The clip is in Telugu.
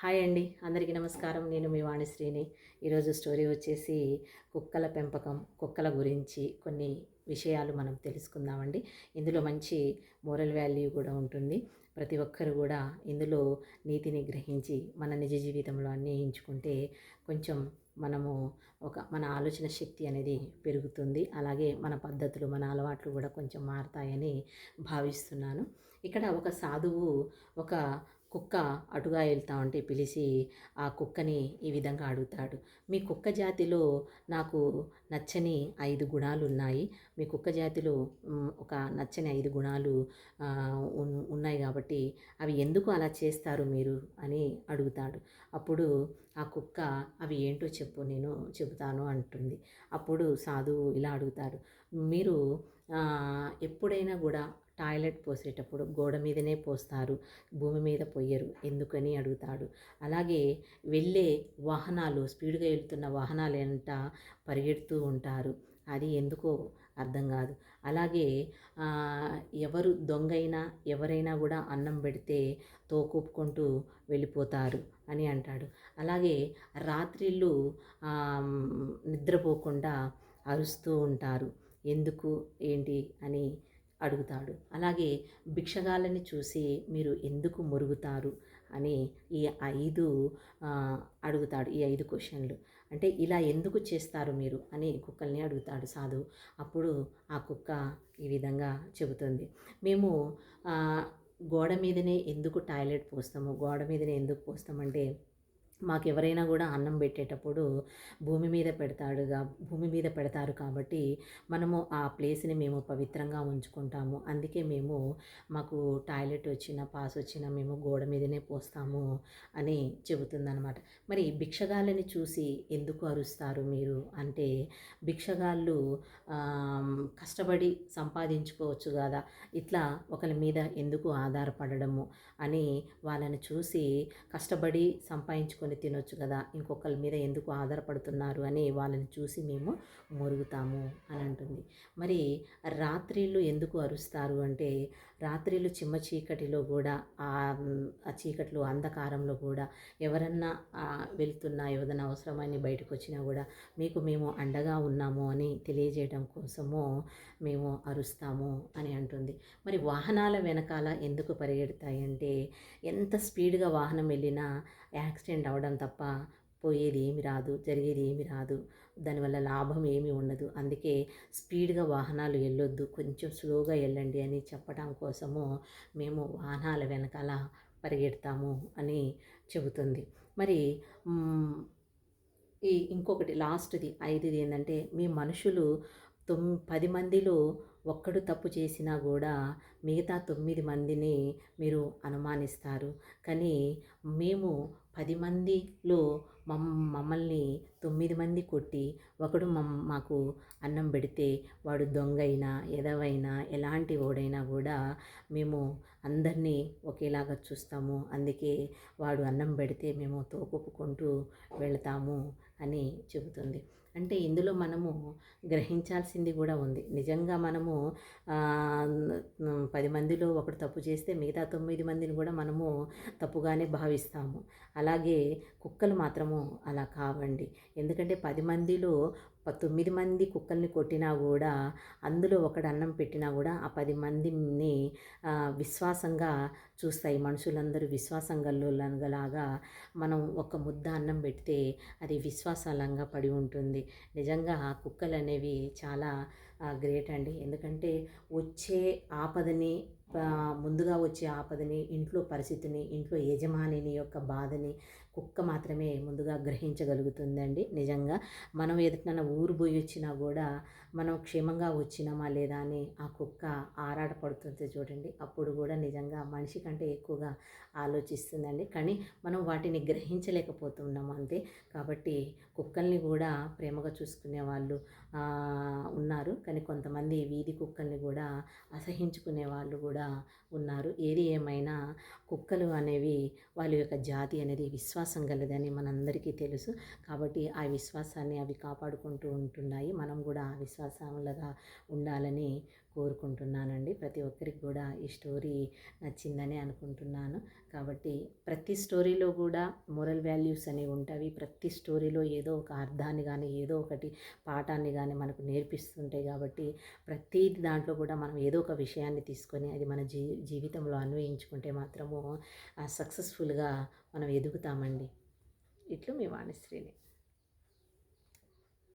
హాయ్ అండి అందరికీ నమస్కారం. నేను మీ వాణిశ్రీని. ఈరోజు స్టోరీ వచ్చేసి కుక్కల పెంపకం కుక్కల గురించి కొన్ని విషయాలు మనం తెలుసుకుందామండి. ఇందులో మంచి మోరల్ వాల్యూ కూడా ఉంటుంది. ప్రతి ఒక్కరు కూడా ఇందులో నీతిని గ్రహించి మన నిజ జీవితంలో అన్వయించుకుంటే కొంచెం మనము ఒక మన ఆలోచన శక్తి అనేది పెరుగుతుంది. అలాగే మన పద్ధతులు మన అలవాట్లు కూడా కొంచెం మారుతాయని భావిస్తున్నాను. ఇక్కడ ఒక సాధువు ఒక కుక్క అటుగా వెళ్తా ఉంటే పిలిచి ఆ కుక్కని ఈ విధంగా అడుగుతాడు. మీ కుక్క జాతిలో నాకు నచ్చని ఐదు గుణాలు ఉన్నాయి. మీ కుక్క జాతిలో ఒక నచ్చని ఐదు గుణాలు ఉన్నాయి కాబట్టి అవి ఎందుకు అలా చేస్తారు మీరు అని అడుగుతాడు. అప్పుడు ఆ కుక్క అవి ఏంటో చెప్పు నేను చెబుతాను అంటుంది. అప్పుడు సాధువు ఇలా అడుగుతాడు. మీరు ఎప్పుడైనా కూడా టాయిలెట్ పోసేటప్పుడు గోడ మీదనే పోస్తారు భూమి మీద పోయరు ఎందుకని అడుగుతాడు. అలాగే వెళ్ళే వాహనాలు స్పీడ్గా వెళ్తున్న వాహనాలు వెంట పరిగెడుతూ ఉంటారు. అది ఎందుకో అర్థం కాదు. అలాగే ఎవరు దొంగైనా ఎవరైనా కూడా అన్నం పెడితే తోకూపుకుంటూ వెళ్ళిపోతారు అని అంటాడు. అలాగే రాత్రిళ్ళు నిద్రపోకుండా అరుస్తూ ఉంటారు. ఎందుకు ఏంటి అని అడుగుతాడు. అలాగే భిక్షగాళ్ళని చూసి మీరు ఎందుకు మురుగుతారు అని ఈ ఐదు అడుగుతాడు ఈ ఐదు క్వశ్చన్లు. అంటే ఇలా ఎందుకు చేస్తారు మీరు అని కుక్కల్ని అడుగుతాడు సాధువు. అప్పుడు ఆ కుక్క ఈ విధంగా చెబుతుంది. మేము గోడ మీదనే ఎందుకు టాయిలెట్ పోస్తాము? గోడ మీదనే ఎందుకు పోస్తామంటే మాకు ఎవరైనా కూడా అన్నం పెట్టేటప్పుడు భూమి మీద పెడతాడుగా భూమి మీద పెడతారు కాబట్టి మనము ఆ ప్లేస్ని మేము పవిత్రంగా ఉంచుకుంటాము. అందుకే మేము మాకు టాయిలెట్ వచ్చిన పాస్ వచ్చినా మేము గోడ మీదనే పోస్తాము అని చెబుతుందనమాట మరి భిక్షగాళ్ళని చూసి ఎందుకు అరుస్తారు మీరు? అంటే భిక్షగాళ్ళు కష్టపడి సంపాదించుకోవచ్చు కదా ఇట్లా ఒకరి మీద ఎందుకు ఆధారపడడము అని వాళ్ళని చూసి కష్టపడి సంపాదించుకొని తినొచ్చు కదా ఇంకొకరి మీద ఎందుకు ఆధారపడుతున్నారు అని వాళ్ళని చూసి మేము మురుగుతాము అని అంటుంది. మరి రాత్రిళ్ళు ఎందుకు అరుస్తారు అంటే రాత్రిళ్ళు చిమ్మ చీకటిలో కూడా ఆ ఆ చీకట్లో అంధకారంలో కూడా ఎవరన్నా వెళ్తున్నా ఏదైనా అవసరమని బయటకు వచ్చినా కూడా మీకు మేము అండగా ఉన్నాము అని తెలియజేయడం కోసము మేము అరుస్తాము అని అంటుంది. మరి వాహనాల వెనకాల ఎందుకు పరిగెడతాయంటే ఎంత స్పీడ్గా వాహనం వెళ్ళినా యాక్సిడెంట్ అవ్వడం తప్ప పోయేది ఏమి రాదు జరిగేది ఏమి రాదు. దానివల్ల లాభం ఏమీ ఉండదు. అందుకే స్పీడ్గా వాహనాలు వెళ్ళొద్దు కొంచెం స్లోగా వెళ్ళండి అని చెప్పడం కోసము మేము వాహనాల వెనకాల పరిగెడతాము అని చెబుతుంది. మరి ఈ ఇంకొకటి లాస్ట్ది ఐదుది ఏంటంటే మీ మనుషులు తొమ్ పది మందిలో ఒక్కడు తప్పు చేసినా కూడా మిగతా తొమ్మిది మందిని మీరు అనుమానిస్తారు. కానీ మేము పది మందిలో మమ్మల్ని తొమ్మిది మంది కొట్టి ఒకడు మమ్ మాకు అన్నం పెడితే వాడు దొంగైనా ఎదవైనా ఎలాంటి వాడైనా కూడా మేము అందరినీ ఒకేలాగా చూస్తాము. అందుకే వాడు అన్నం పెడితే మేము తోకొప్పుకుంటూ వెళతాము అని చెబుతుంది. అంటే ఇందులో మనము గ్రహించాల్సింది కూడా ఉంది. నిజంగా మనము పది మందిలో ఒకడు తప్పు చేస్తే మిగతా తొమ్మిది మందిని కూడా మనము తప్పుగానే భావిస్తాము. అలాగే కుక్కలు మాత్రము అలా కావండి. ఎందుకంటే పది మందిలో తొమ్మిది మంది కుక్కల్ని కొట్టినా కూడా అందులో ఒకడు అన్నం పెట్టినా కూడా ఆ పది మందిని విశ్వాసంగా చూస్తాయి. మనుషులందరూ విశ్వాసం గల్లోలాగా మనం ఒక ముద్ద అన్నం పెడితే అది విశ్వాసాలంగా పడి ఉంటుంది. నిజంగా ఆ కుక్కలు అనేవి చాలా గ్రేట్ అండి. ఎందుకంటే వచ్చే ఆపదని ముందుగా వచ్చే ఆపదని ఇంట్లో పరిస్థితిని ఇంట్లో యజమానిని యొక్క బాధని కుక్క మాత్రమే ముందుగా గ్రహించగలుగుతుందండి. నిజంగా మనం ఎదుటిన ఊరు పోయి వచ్చినా కూడా మనం క్షేమంగా వచ్చినామా లేదా అని ఆ కుక్క ఆరాటపడుతుంది చూడండి అప్పుడు కూడా నిజంగా మనిషి కంటే ఎక్కువగా ఆలోచిస్తుందండి. కానీ మనం వాటిని గ్రహించలేకపోతున్నాం అంతే. కాబట్టి కుక్కల్ని కూడా ప్రేమగా చూసుకునే వాళ్ళు ఉన్నారు. కానీ కొంతమంది వీధి కుక్కల్ని కూడా అసహించుకునే వాళ్ళు కూడా ఉన్నారు. ఏది ఏమైనా కుక్కలు అనేవి వాళ్ళ యొక్క జాతి అనేది విశ్వాసం గలదని మనందరికీ తెలుసు. కాబట్టి ఆ విశ్వాసాన్ని అవి కాపాడుకుంటూ ఉంటున్నాయి. మనం కూడా ఆ విశ్వాసంలాగా ఉండాలని కోరుకుంటున్నానండి. ప్రతి ఒక్కరికి కూడా ఈ స్టోరీ నచ్చిందని అనుకుంటున్నాను. కాబట్టి ప్రతి స్టోరీలో కూడా మోరల్ వాల్యూస్ అనేవి ఉంటాయి. ప్రతి స్టోరీలో ఏదో ఒక అర్థాన్ని కానీ ఏదో ఒకటి పాఠాన్ని కానీ మనకు నేర్పిస్తుంటాయి కాబట్టి ప్రతి దాంట్లో కూడా మనం ఏదో ఒక విషయాన్ని తీసుకొని అది మన జీ జీవితంలో అన్వయించుకుంటే మాత్రము సక్సెస్ఫుల్గా మనం ఎదుగుతామండి. ఇట్లు మీ వాణిశ్రీని.